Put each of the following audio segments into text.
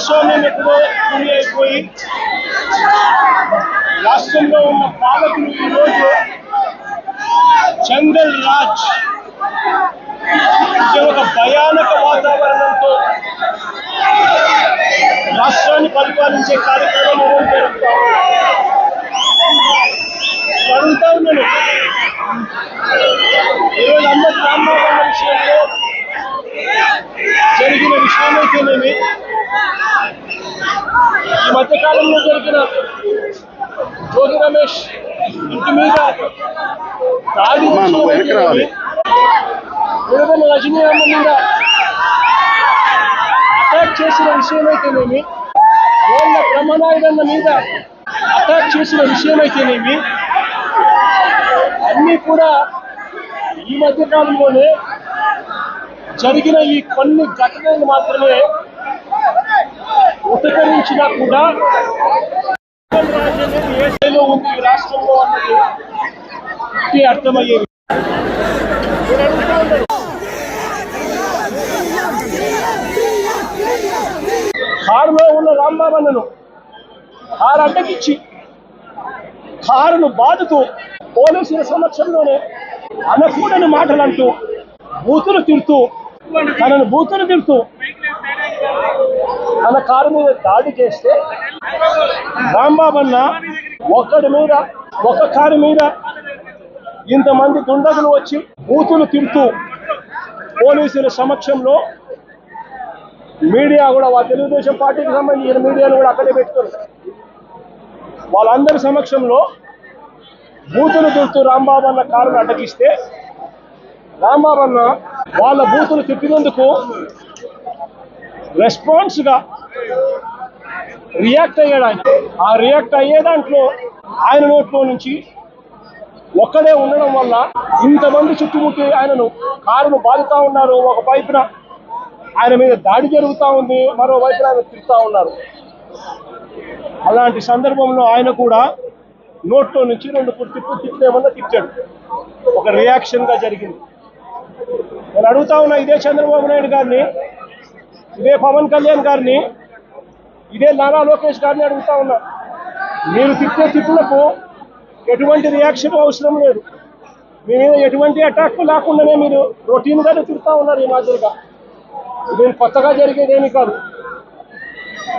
ప్రజాస్వామ్యం ఎక్కడో భూమి అయిపోయి రాష్ట్రంలో ఉన్న పాలకులు ఈరోజు చందల్ రాజ్. ఒక భయానక వాతావరణంతో రాష్ట్రాన్ని పరిపాలించే కార్యక్రమం జరుగుతా జరుగుతా ఉన్నాను ఈరోజు విషయంలో జరిగిన విషయమైతేనేమి ఈ మధ్య కాలంలో జరిగిన జోగి రమేష్ ఇంటి మీద దాడి. విడుదల రజనీ అమ్మ మీద అటాక్ చేసిన విషయమైతేనేమి? వాళ్ళ బ్రహ్మనాయుడన్న మీద అటాక్ చేసిన విషయమైతేనేమి? అన్నీ కూడా ఈ మధ్య కాలంలోనే జరిగిన ఈ కొన్ని ఘటనలు మాత్రమే ఉపకరించినా కూడా రాజ్యం ఏ స్థాయిలో ఉంది ఈ రాష్ట్రంలో అన్నది అర్థమయ్యేది కారులో ఉన్న రాంబాబన్నను కారు అడ్డకిచ్చి కారును బాదుతూ పోలీసుల సమక్షంలోనే అనకూడని మాటలు అంటూ బూతులు తిడుతూ తనను బూతులు తిడుతూ తన కారు మీద దాడి చేస్తే రాంబాబన్న ఒక్కడి మీద ఒక్క కారు మీద ఇంతమంది దుండగులు వచ్చి బూతులు తిడుతూ పోలీసుల సమక్షంలో మీడియా కూడా వాళ్ళ తెలుగుదేశం పార్టీకి సంబంధించిన మీడియాను కూడా అక్కడే పెట్టుకుని వాళ్ళందరి సమక్షంలో బూతులు తిడుతూ రాంబాబు అన్న కారును అడ్డగిస్తే రామారన్న వాళ్ళ బూతులు తిట్టినందుకు రెస్పాన్స్గా రియాక్ట్ అయ్యాడు ఆయన. ఆ రియాక్ట్ అయ్యే దాంట్లో ఆయన నోట్లో నుంచి ఒక్కడే ఉండడం వల్ల ఇంతమంది చుట్టుముట్టి ఆయనను కారును బాదుతా ఉన్నారు. ఒక వైపున ఆయన మీద దాడి జరుగుతూ ఉంది. మరోవైపున ఆయన తిరుగుతూ ఉన్నారు. అలాంటి సందర్భంలో ఆయన కూడా నోట్లో నుంచి రెండు తిప్పు తిప్పేమన్నా తిట్టాడు ఒక రియాక్షన్గా జరిగింది. నేను అడుగుతా ఉన్నా ఇదే చంద్రబాబు నాయుడు గారిని ఇదే పవన్ కళ్యాణ్ గారిని ఇదే నారా లోకేష్ గారిని అడుగుతా ఉన్నా. మీరు తిట్టే తిట్లకు ఎటువంటి రియాక్షన్ అవసరం లేదు. మీ మీద ఎటువంటి అటాక్ లేకుండానే మీరు రొటీన్గానే తిరుగుతా ఉన్నారు ఈ మాదిరిగా. ఇదేం కొత్తగా జరిగేదేమీ కాదు.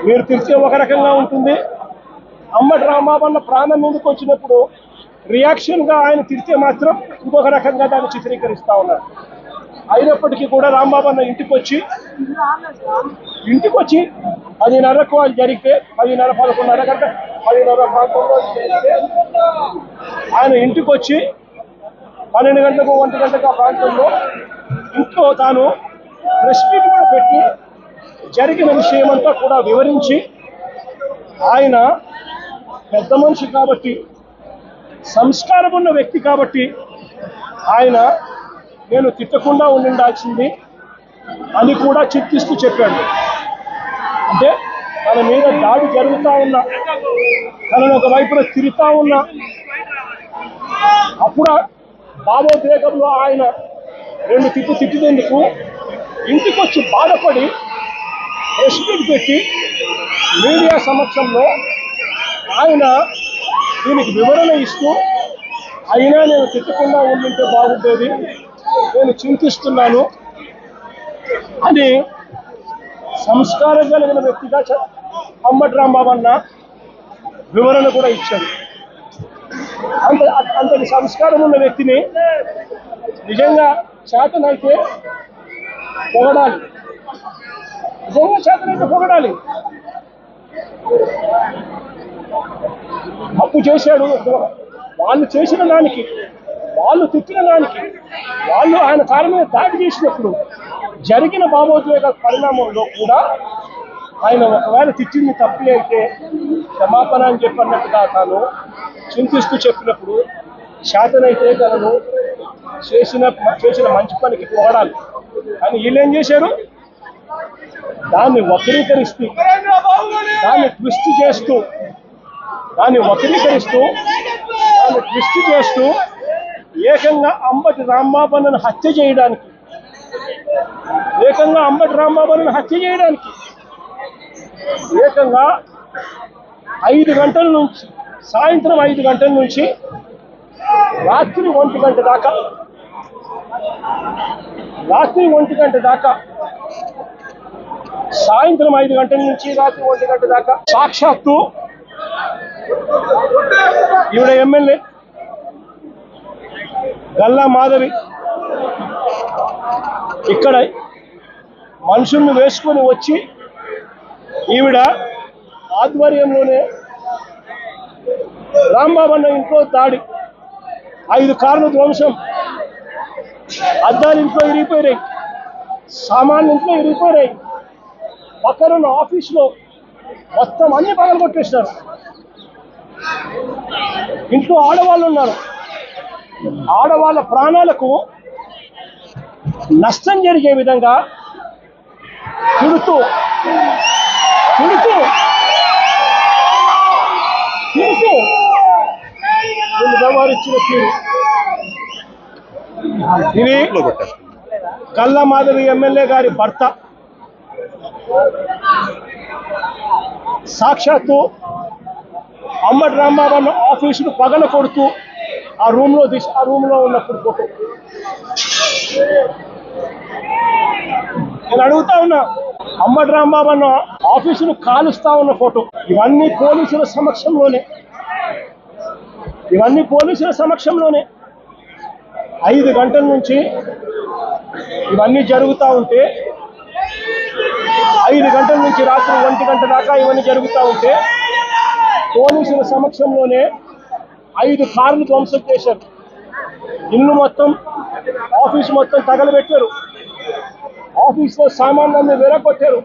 మీరు తిరిచే ఒక రకంగా ఉంటుంది. అమ్మటి రామాబన్న ప్రాణం మీదకి వచ్చినప్పుడు రియాక్షన్గా ఆయన తిరితే మాత్రం ఇంకొక రకంగా దాన్ని చిత్రీకరిస్తూ ఉన్నారు. అయినప్పటికీ కూడా రాంబాబన్న ఇంటికి వచ్చి ఇంటికి వచ్చి పదిన్నరకు అది జరిగితే పదిన్నర పదకొండున్నర గంట పదిన్నర ప్రాంతంలో జరిగితే ఆయన ఇంటికి వచ్చి పన్నెండు గంటలకు ఒంటి గంటకు ఆ ప్రాంతంలో ఇంట్లో తాను ప్రెస్ మీట్ కూడా పెట్టి జరిగిన విషయం అంతా కూడా వివరించి ఆయన పెద్ద మనిషి కాబట్టి సంస్కారం ఉన్న వ్యక్తి కాబట్టి ఆయన నేను తిట్టకుండా ఉండాల్సింది అని కూడా చింతిస్తూ చెప్పాడు. అంటే తన మీద దాడి జరుగుతూ ఉన్నా తనను ఒకవైపున తిరుగుతూ ఉన్నా అప్పుడు భావోద్వేగంలో ఆయన రెండు తిట్టు తిట్టినందుకు ఇంటికి వచ్చి బాధపడి ప్రెస్ పెట్టి మీడియా సమక్షంలో ఆయన దీనికి వివరణ ఇస్తూ అయినా నేను తిట్టకుండా ఉండింటే బాగుండేది. నేను చింతిస్తున్నాను అని సంస్కారం కలిగిన వ్యక్తిగా చ- అమ్మటి రాంబాబు అన్న వివరణ కూడా ఇచ్చాడు. అంత అంతటి సంస్కారం ఉన్న వ్యక్తిని నిజంగా చేతనైతే పొగడాలి. నిజంగా చేతనైతే పొగడాలి. అప్పు చేశాడు. వాళ్ళు చేసిన దానికి వాళ్ళు తిట్టిన దానికి వాళ్ళు ఆయన కాలం మీద దాడి చేసినప్పుడు జరిగిన భావోద్వేగ పరిణామంలో కూడా ఆయన ఒకవేళ తిట్టింది తప్పులే అయితే క్షమాపణ అని చెప్పినట్టుగా తాను చింతిస్తూ చెప్పినప్పుడు శాతనైతే తనను చేసిన చేసిన మంచి పనికి పొగడాలి కానీ వీళ్ళేం చేశారు? దాన్ని వక్రీకరిస్తూ దాన్ని ట్విస్ట్ చేస్తూ దాన్ని వక్రీకరిస్తూ దాన్ని ట్విస్ట్ చేస్తూ ఏకంగా అంబటి రాంబాబన్నను హత్య చేయడానికి. ఏకంగా అంబటి రాంబాబన్నను హత్య చేయడానికి. ఏకంగా ఐదు గంటల నుంచి సాయంత్రం ఐదు గంటల నుంచి రాత్రి ఒంటి గంట దాకా రాత్రి ఒంటి గంట దాకా సాయంత్రం ఐదు గంటల నుంచి రాత్రి ఒంటి గంట దాకా సాక్షాత్తు ఈవిడ ఎమ్మెల్యే గల్లా మాధవి. ఇక్కడ మనుషుల్ని వేసుకొని వచ్చి ఈవిడ ఆధ్వర్యంలోనే రాంబాబు అన్న ఇంట్లో దాడి. ఐదు కార్లు ధ్వంసం. అద్దాలు ఇంట్లో ఇరిగిపోయినాయి సామాన్లు ఇంట్లో ఇరిగిపోయినాయి పక్కనున్న ఆఫీస్లో మొత్తం అన్ని పగలు కొట్టేసినారు ఇంట్లో ఆడవాళ్ళు ఉన్నారు. ఆడవాళ్ళ ప్రాణాలకు నష్టం జరిగే విధంగా తిడుతూ తిడుతూ తిడుతూ వీళ్ళు వ్యవహరించిన తీరు. ఇది గల్లా మాధవి ఎమ్మెల్యే గారి భర్త సాక్షాత్తు అమ్మటి రాంబాబు ఆఫీసును పగల కొడుతూ ఆ రూమ్లో తీసి ఆ రూమ్లో ఉన్నప్పుడు ఫోటో నేను అడుగుతా ఉన్నా అమ్మటి రాంబాబు అన్న ఆఫీసును కాలుస్తా ఉన్న ఫోటో ఇవన్నీ పోలీసుల సమక్షంలోనే. ఇవన్నీ పోలీసుల సమక్షంలోనే. ఐదు గంటల నుంచి ఇవన్నీ జరుగుతూ ఉంటే ఐదు గంటల నుంచి రాత్రి ఒంటి గంట దాకా ఇవన్నీ జరుగుతూ ఉంటే పోలీసుల సమక్షంలోనే ఐదు కార్లు ధ్వంసం చేశారు. ఇల్లు మొత్తం ఆఫీస్ మొత్తం తగలబెట్టారు. ఆఫీస్లో సామాన్లన్నీ విరగొట్టారు.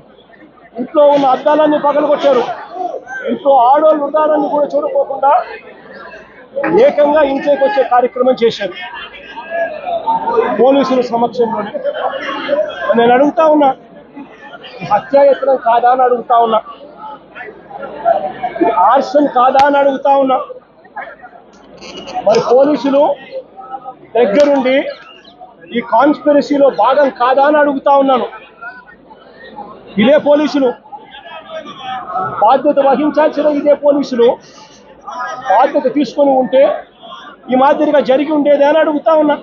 ఇంట్లో ఉన్న అద్దాలన్నీ పగలగొట్టారు. ఇంట్లో ఆడవాళ్ళు ఉండాలని కూడా చూడకోకుండా ఏకంగా ఇంట్లోకి వచ్చే కార్యక్రమం చేశారు. పోలీసుల సమక్షంలోనే. నేను అడుగుతా ఉన్నా హత్యాయత్నం కాదా అని అడుగుతా ఉన్నా ఇది ఆర్సన్ కాదా అని అడుగుతా ఉన్నా మరి పోలీసులు దగ్గరుండి ఈ కాన్స్పిరసీలో భాగం కాదా అని అడుగుతా ఉన్నాను. ఇదే పోలీసులు. బాధ్యత వహించాల్సిన ఇదే పోలీసులు. బాధ్యత తీసుకొని ఉంటే ఈ మాదిరిగా జరిగి ఉండేదే అని అడుగుతా ఉన్నా.